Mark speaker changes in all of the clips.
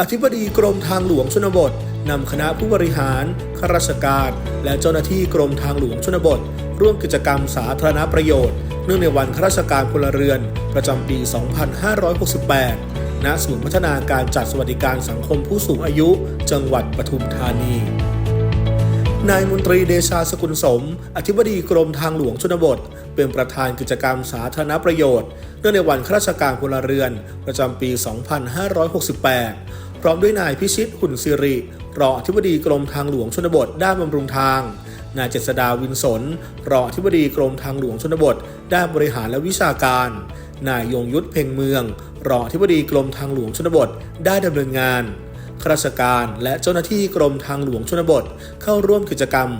Speaker 1: อธิบดีกรมทางหลวงชนบทนำคณะผู้บริหารข้าราชการ และเจ้าหน้าที่กรมทางหลวงชนบท ร่วมกิจกรรมสาธารณประโยชน์ เนื่องในวันข้าราชการพลเรือน ประจำปี 2568 ณ ศูนย์พัฒนาการจัดสวัสดิการสังคมผู้สูงอายุ จังหวัดปทุมธานีนายมนตรีเดชาสกุลสม อธิบดีกรมทางหลวงชนบท เป็นประธานกิจกรรมสาธารณประโยชน์ เนื่องในวันข้าราชการพลเรือน ประจำปี 2568 ร้อมด้วยนายพิชิตหุ่นสิริ รองอธิบดีกรมทางหลวงชนบทด้านบำรุงทาง นายเจษดาวินสน รองอธิบดีกรมทางหลวงชนบท ด้านบริหารและวิชาการ นายยงยุทธเพ่งเมือง รองอธิบดีกรมทางหลวงชนบท ได้ดำเนินงานข้าราชการและเจ้าหน้าที่กรมทางหลวงชนบท เข้าร่วมกิจกรรม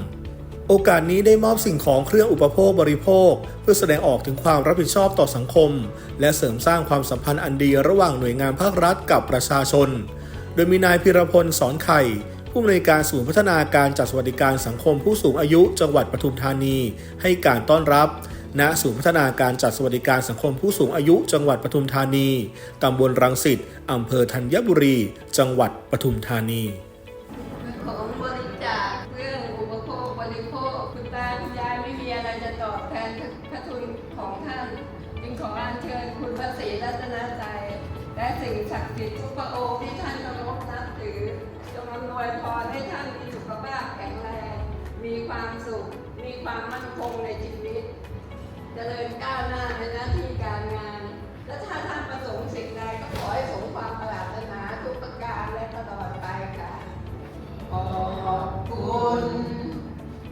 Speaker 1: โอกาสนี้ได้มอบสิ่งของเครื่องอุปโภคบริโภค เพื่อแสดงออกถึงความรับผิดชอบต่อสังคม และเสริมสร้างความสัมพันธ์อันดีระหว่างหน่วยงานภาครัฐกับประชาชน โดยมีนายพิรพลสอนไข่ ผู้อำนวยการศูนย์พัฒนาการจัดสวัสดิการสังคมผู้สูงอายุจังหวัดปทุมธานี ให้การต้อนรับณศูนย์พัฒนาการจัดสวัสดิการสังคมผู้สูงอายุ จังหวัดปทุมธานี ตำบลรังสิตอำเภอธัญบุรี จังหวัดปทุมธานี
Speaker 2: ของบริจาคเรื่องอุปโภคบริโภคคุณตาคุณยายไม่มีอะไรจะตอบแทนพระทุนของท่านจึงขออัญเชิญคุณพระศรีรัตนใจยและสิ่งศักดิ์สิทธิ์ทุกพระองค์ที่ท่าน ความสุข มีความมั่นคงในชีวิต เจริญก้าวหน้าในหน้าที่การงาน และถ้าท่านประสงค์สิ่งใดก็ขอให้สมความปรารถนาทุกประการและตลอดไปค่ะขอบคุณ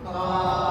Speaker 2: ขอบ